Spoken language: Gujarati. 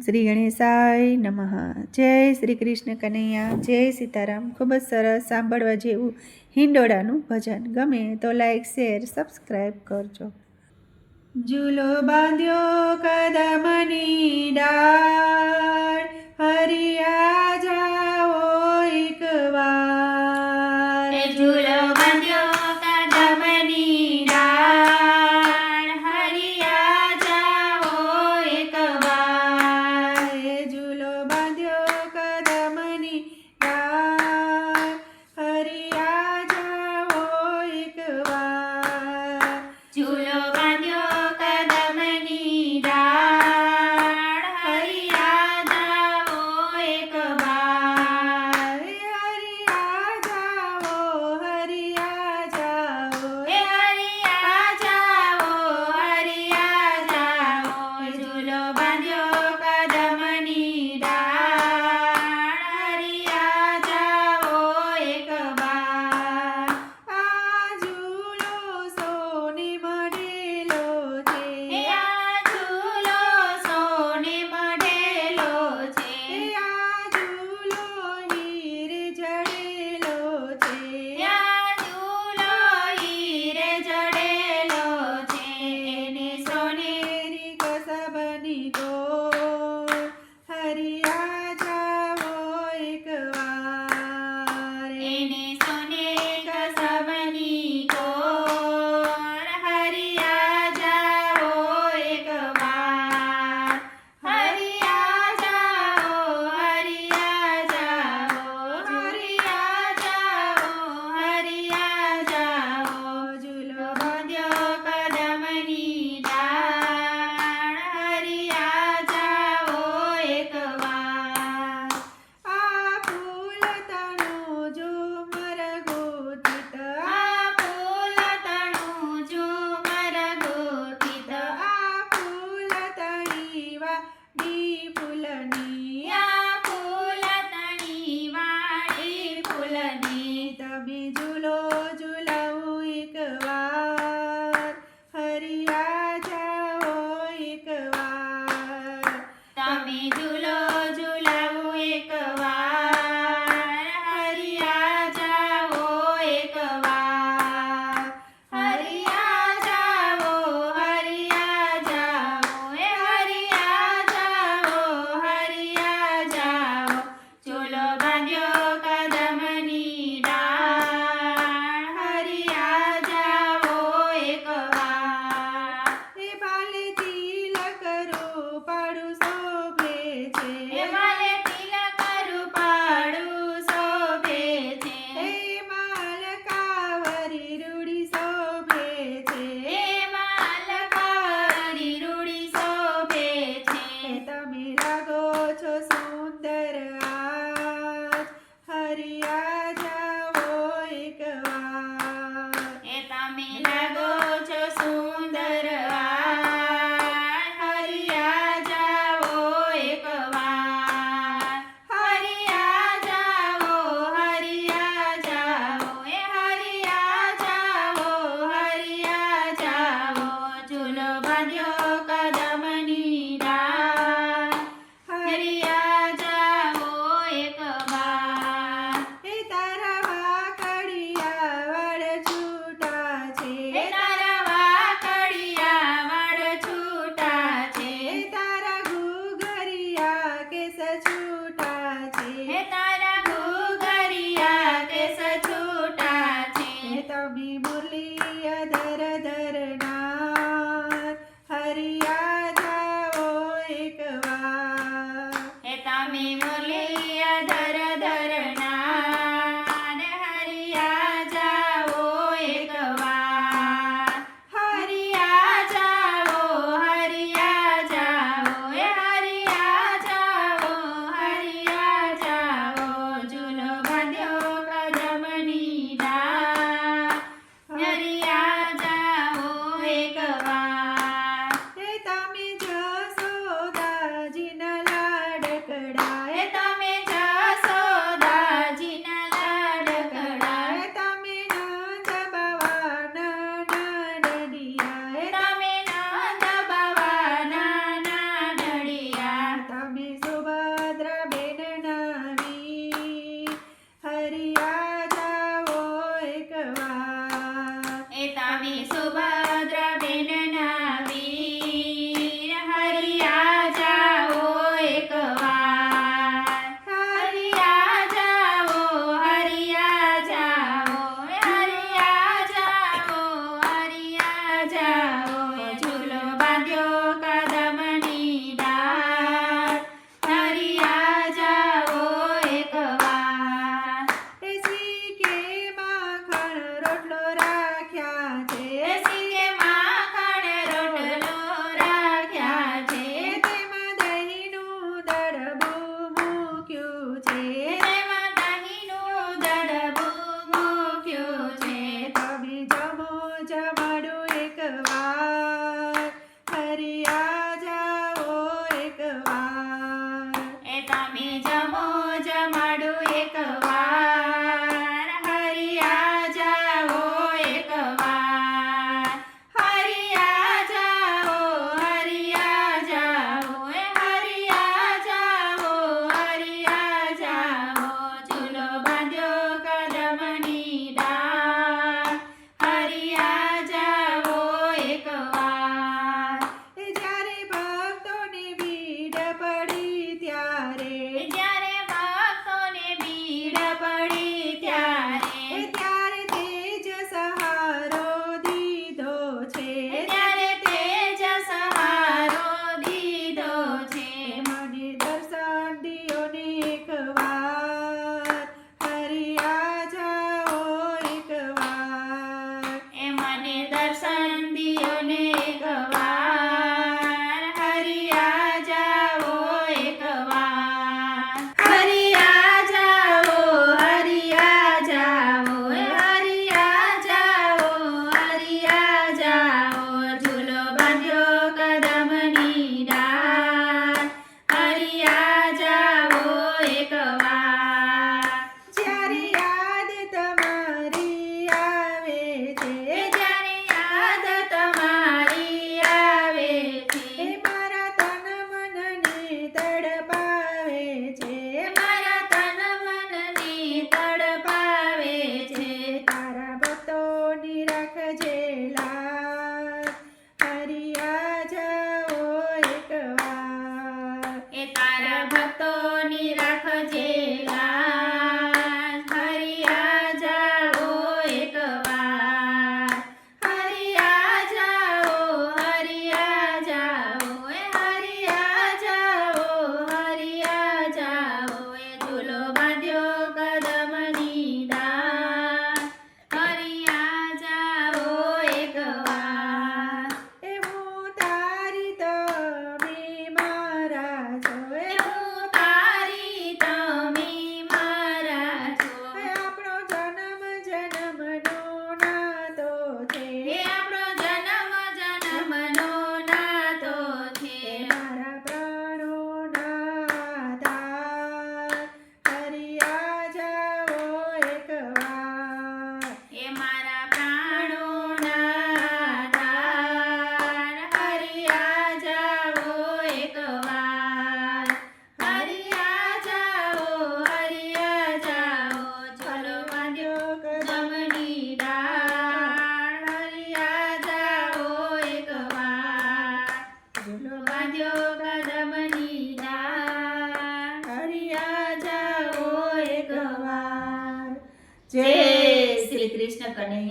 શ્રી ગણેશાય નમઃ. જય શ્રી કૃષ્ણ કનૈયા. જય સીતારામ. ખૂબ જ સરસ સાંભળવા જેવું હિંડોળાનું ભજન. ગમે તો લાઈક શેર સબસ્ક્રાઈબ કરજો. ઝૂલો બાંધ્યો કદમની ડાળ. હરિયા જય શ્રી કૃષ્ણ કનૈયા